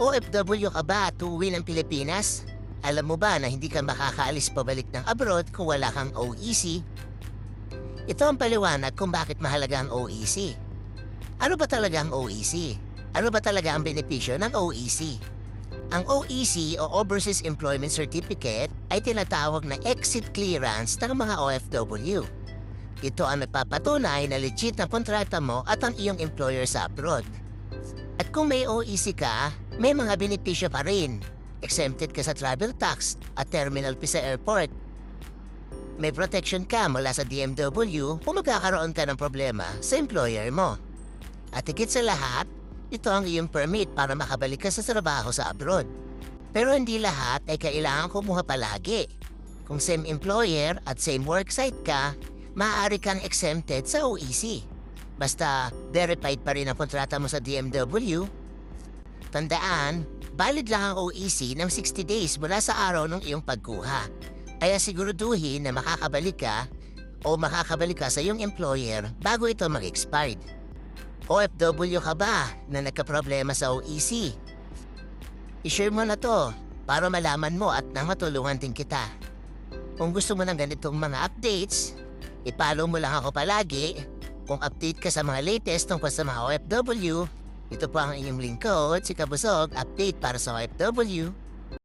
OFW ka ba at uuwi ng Pilipinas? Alam mo ba na hindi ka makakaalis pabalik ng abroad kung wala kang OEC? Ito ang paliwanag kung bakit mahalaga ang OEC. Ano ba talaga ang OEC? Ano ba talaga ang benepisyo ng OEC? Ang OEC o Overseas Employment Certificate ay tinatawag na exit clearance ng mga OFW. Ito ang nagpapatunay na legit na kontrata mo at ang iyong employer sa abroad. At kung may OEC ka, may mga benepisyo pa rin. Exempted ka sa travel tax at terminal fee sa airport. May protection ka mula sa DMW kung magkakaroon ka ng problema sa employer mo. At higit sa lahat, ito ang iyong permit para makabalik ka sa trabaho sa abroad. Pero hindi lahat ay kailangan kumuha palagi. Kung same employer at same worksite ka, maaari kang exempted sa OEC. Basta verified pa rin ang kontrata mo sa DMW. Tandaan, valid lang ang OEC ng 60 days mula sa araw ng iyong pagkuha. Kaya siguraduhin na makakabalik ka o makakabalik ka sa iyong employer bago ito mag-expired. OFW ka ba na nagkaproblema sa OEC? I-share mo na to para malaman mo at nang matulungan din kita. Kung gusto mo ng ganitong mga updates, ipollow mo lang ako palagi. Kung update ka sa mga latest tungkol sa mga OFW, ito po ang inyong lingkod, si Kabusog, update para sa OFW.